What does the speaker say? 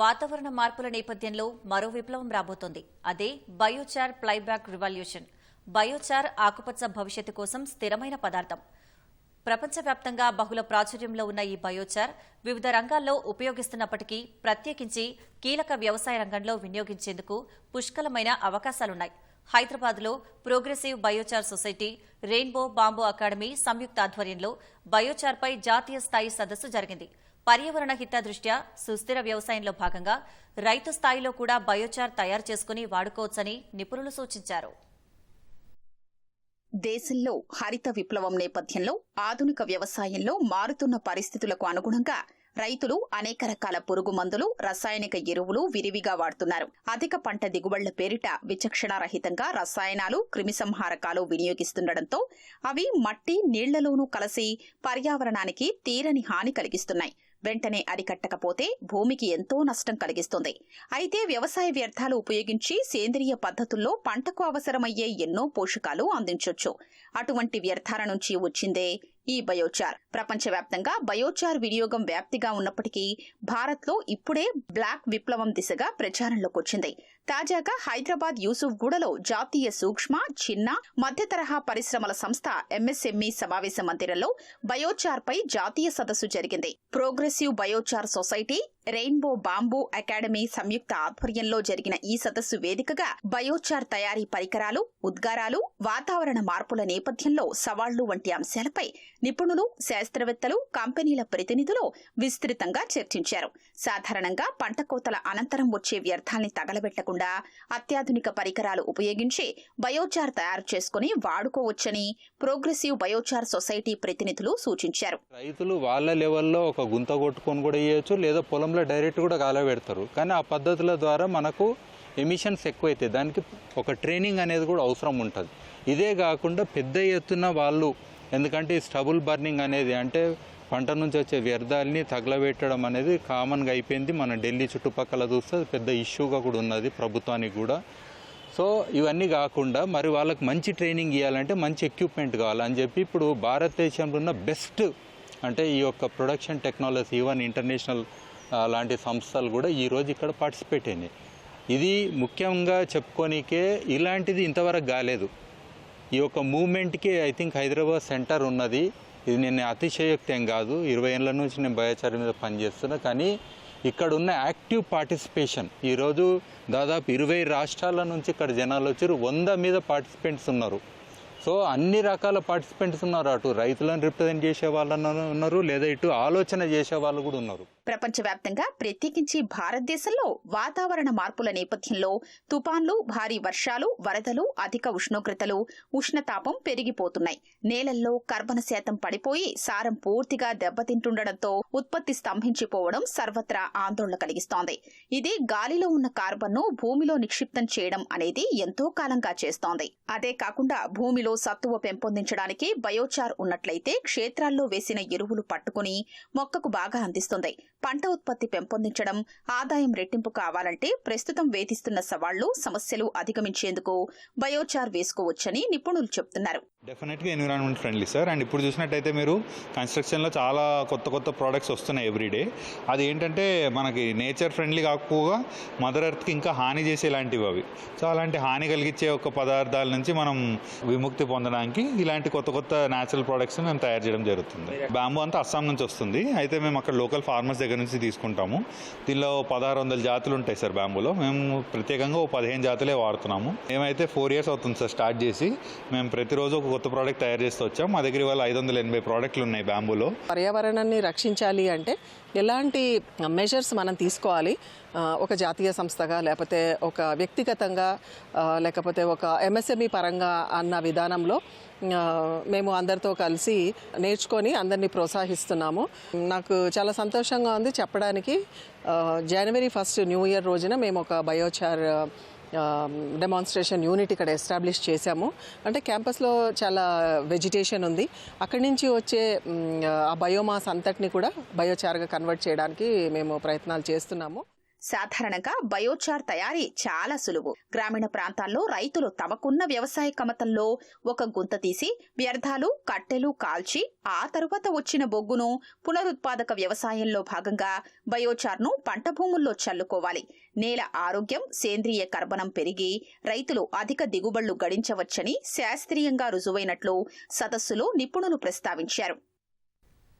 వాతావరణ మార్పుల నేపథ్యంలో మరో విప్లవం రాబోతోంది. అదే బయోచార్ ప్లైబ్యాక్ రివల్యూషన్. బయోచార్ ఆకుపచ్చ భవిష్యత్తు కోసం స్థిరమైన పదార్థం. ప్రపంచవ్యాప్తంగా బహుళ ప్రాచుర్యంలో ఉన్న ఈ బయోచార్ వివిధ రంగాల్లో ఉపయోగిస్తున్నప్పటికీ ప్రత్యేకించి కీలక వ్యవసాయ రంగంలో వినియోగించేందుకు పుష్కలమైన అవకాశాలున్నాయి. హైదరాబాద్లో progressive biochar society rainbow bamboo academy సంయుక్త ఆధ్వర్యంలో బయోచార్పై జాతీయ స్థాయి సదస్సు జరిగింది. పర్యావరణ హిత దృష్ట్యా సుస్థిర వ్యవసాయంలో భాగంగా రైతు స్థాయిలో కూడా బయోచార్ తయారు చేసుకుని వాడుకోవచ్చని నిపుణులు సూచించారు. దేశంలో హరిత విప్లవం నేపథ్యంలో ఆధునిక వ్యవసాయంలో మారుతున్న పరిస్థితులకు అనుగుణంగా రైతులు అనేక రకాల పురుగు మందులు రసాయనిక ఎరువులు విరివిగా వాడుతున్నారు. అధిక పంట దిగుబడుల పేరిట విచక్షణారహితంగా రసాయనాలు క్రిమిసంహారకాలు వినియోగిస్తుండటంతో అవి మట్టి నీళ్ళలోనూ కలిసి పర్యావరణానికి తీరని హాని కలిగిస్తున్నాయి. వెంటనే అరికట్టకపోతే భూమికి ఎంతో నష్టం కలిగిస్తుంది. అయితే వ్యవసాయ వ్యర్థాలు ఉపయోగించి సేంద్రియ పద్ధతుల్లో పంటకు అవసరమయ్యే ఎన్నో పోషకాలు అందించొచ్చు. అటువంటి వ్యర్థాల నుంచి వచ్చిందే ఈ బయోచార్. ప్రపంచవ్యాప్తంగా బయోచార్ వినియోగం వ్యాప్తిగా ఉన్నప్పటికీ భారత్లో ఇప్పుడే బ్లాక్ విప్లవం దిశగా ప్రచారంలోకి వచ్చింది తాజాగా హైదరాబాద్ యూసుఫ్గూడలో జాతీయ సూక్ష్మ చిన్న మధ్య తరహా పరిశ్రమల సంస్థ ఎంఎస్ఎంఈ సమావేశ మందిరంలో బయోచార్ పై జాతీయ సదస్సు జరిగింది. Progressive biochar society rainbow bamboo academy సంయుక్త ఆధ్వర్యంలో జరిగిన ఈ సదస్సు వేదికగా బయోచార్ తయారీ పరికరాలు ఉద్గారాలు వాతావరణ మార్పుల నేపథ్యంలో సవాళ్ళు వంటి అంశాలపై నిపుణులు శాస్త్రవేత్తలు కంపెనీల ప్రతినిధులు విస్తృతంగా చర్చించారు. సాధారణంగా పంట కోతల అనంతరం వచ్చే వ్యర్థాల్ని తగలబెట్టకుండా అత్యాధునిక పరికరాలు ఉపయోగించి బయోచార్ తయారు చేసుకుని వాడుకోవచ్చని ప్రోగ్రెసివ్ బయోచార్ సొసైటీ ప్రతినిధులు సూచించారు. రైతులు వాళ్ళ లెవెల్లో ఒక గుంత కొట్టుకొని కూడా లేదా పొలం పొలంలో డైరెక్ట్ కూడా కాలబెడతారు కానీ ఆ పద్ధతుల ద్వారా మనకు ఎమిషన్స్ ఎక్కువైతాయి. దానికి ఒక ట్రైనింగ్ అనేది కూడా అవసరం ఉంటుంది. ఇదే కాకుండా పెద్ద ఎత్తున వాళ్ళు ఎందుకంటే ఈ స్టబుల్ బర్నింగ్ అనేది అంటే పంట నుంచి వచ్చే వ్యర్థాలని తగలబెట్టడం అనేది కామన్గా అయిపోయింది. మన ఢిల్లీ చుట్టుపక్కల చూస్తే పెద్ద ఇష్యూగా కూడా ఉన్నది ప్రభుత్వానికి కూడా. సో ఇవన్నీ కాకుండా మరి వాళ్ళకి మంచి ట్రైనింగ్ ఇవ్వాలంటే మంచి ఎక్విప్మెంట్ కావాలని చెప్పి ఇప్పుడు భారతదేశంలో ఉన్న బెస్ట్ అంటే ఈ యొక్క ప్రొడక్షన్ టెక్నాలజీ ఈవెన్ ఇంటర్నేషనల్ లాంటి సంస్థలు కూడా ఈరోజు ఇక్కడ పార్టిసిపేట్ అయినాయి. ఇది ముఖ్యంగా చెప్పుకోనికే ఇలాంటిది ఇంతవరకు కాలేదు. ఈ యొక్క మూమెంట్కి ఐ థింక్ హైదరాబాద్ సెంటర్ ఉన్నది. ఇది నేను అతిశయోక్తి కాదు. ఇరవై ఏళ్ళ నుంచి నేను బయోచారి మీద పనిచేస్తున్నా. కానీ ఇక్కడ ఉన్న యాక్టివ్ పార్టిసిపేషన్ ఈరోజు దాదాపు ఇరవై రాష్ట్రాల నుంచి ఇక్కడ జనాలు వచ్చారు. వంద మీద పార్టిసిపెంట్స్ ఉన్నారు. సో అన్ని రకాల పార్టిసిపెంట్స్ ఉన్నారు. అటు రైతులను రిప్రజెంట్ చేసే వాళ్ళు ఉన్నారు. లేదా ఇటు ఆలోచన చేసే వాళ్ళు కూడా ఉన్నారు. ప్రపంచవ్యాప్తంగా ప్రత్యేకించి భారతదేశంలో వాతావరణ మార్పుల నేపథ్యంలో తుపాన్లు భారీ వర్షాలు వరదలు అధిక ఉష్ణోగ్రతలు ఉష్ణతాపం పెరిగిపోతున్నాయి. నేలల్లో కర్బన శాతం పడిపోయి సారం పూర్తిగా దెబ్బతింటుండటంతో ఉత్పత్తి స్తంభించిపోవడం సర్వత్రా ఆందోళన కలిగిస్తోంది. ఇది గాలిలో ఉన్న కార్బన్ను భూమిలో నిక్షిప్తం చేయడం అనేది ఎంతో కాలంగా చేస్తోంది. అదే కాకుండా భూమిలో సత్తువ పెంపొందించడానికి బయోచార్ ఉన్నట్లయితే క్షేత్రాల్లో వేసిన ఎరువులు పట్టుకుని మొక్కకు బాగా అందిస్తుంది. పంట ఉత్పత్తి పెంపొందించడం ఆదాయం రెట్టింపు కావాలంటే ప్రస్తుతం వేధిస్తున్న సవాళ్ళు సమస్యలు అధిగమించేందుకు బయోచార్ వేసుకోవచ్చని నిపుణులు చెబుతున్నారు డెఫినెట్గా ఎన్విరాన్మెంట్ ఫ్రెండ్లీ సార్ అండ్ ఇప్పుడు చూసినట్టయితే మీరు కన్స్ట్రక్షన్లో చాలా కొత్త కొత్త ప్రోడక్ట్స్ వస్తున్నాయి ఎవ్రీడే అది ఏంటంటే మనకి నేచర్ ఫ్రెండ్లీ కాకపోగా మదర్ ఎర్త్కి ఇంకా హాని చేసేలాంటివి అవి. సో అలాంటి హాని కలిగించే ఒక పదార్థాల నుంచి మనం విముక్తి పొందడానికి ఇలాంటి కొత్త కొత్త న్యాచురల్ ప్రోడక్ట్స్ మేము తయారు చేయడం జరుగుతుంది. బ్యాంబు అంతా అస్సాం నుంచి వస్తుంది. అయితే మేము అక్కడ లోకల్ ఫార్మర్స్ దగ్గర దగ్గర నుంచి తీసుకుంటాము. దీనిలో పదహారు వందల జాతులు ఉంటాయి సార్ బ్యాంబూలో. మేము ప్రత్యేకంగా ఓ పదిహేను జాతులే వాడుతున్నాము. మేమైతే ఫోర్ ఇయర్స్ అవుతుంది సార్ స్టార్ట్ చేసి. మేము ప్రతిరోజు ఒక కొత్త ప్రోడక్ట్ తయారు చేస్తూ వచ్చాం. మా దగ్గర ఇవాళ ఐదు వందల ఎనభై ప్రోడక్ట్లు ఉన్నాయి బ్యాంబూలో. పర్యావరణాన్ని రక్షించాలి అంటే ఎలాంటి మెజర్స్ మనం తీసుకోవాలి? ఒక జాతీయ సంస్థగా లేకపోతే ఒక వ్యక్తిగతంగా లేకపోతే ఒక ఎంఎస్ఎంఈ పరంగా అన్న విధానంలో మేము అందరితో కలిసి నేర్చుకొని అందరినీ ప్రోత్సహిస్తున్నాము. నాకు చాలా సంతోషంగా ఉంది చెప్పడానికి. జనవరి ఫస్ట్ న్యూ ఇయర్ రోజున మేము ఒక బయోచార్ డెమాన్స్ట్రేషన్ యూనిట్ ఇక్కడ ఎస్టాబ్లిష్ చేశాము. అంటే క్యాంపస్లో చాలా వెజిటేషన్ ఉంది. అక్కడి నుంచి వచ్చే ఆ బయోమాస్ అంతటిని కూడా బయోచార్గా కన్వర్ట్ చేయడానికి మేము ప్రయత్నాలు చేస్తున్నాము. సాధారణంగా బయోచార్ తయారీ చాలా సులువు. గ్రామీణ ప్రాంతాల్లో రైతులు తమకున్న వ్యవసాయ కమతంలో ఒక గుంత తీసి వ్యర్థాలు కట్టెలు కాల్చి ఆ తరువాత వచ్చిన బొగ్గును పునరుత్పాదక వ్యవసాయంలో భాగంగా బయోచార్ను పంట భూముల్లో చల్లుకోవాలి. నేల ఆరోగ్యం సేంద్రియ కర్బనం పెరిగి రైతులు అధిక దిగుబడులు గడించవచ్చని శాస్త్రీయంగా రుజువైనట్లు సదస్సులో నిపుణులు ప్రస్తావించారు.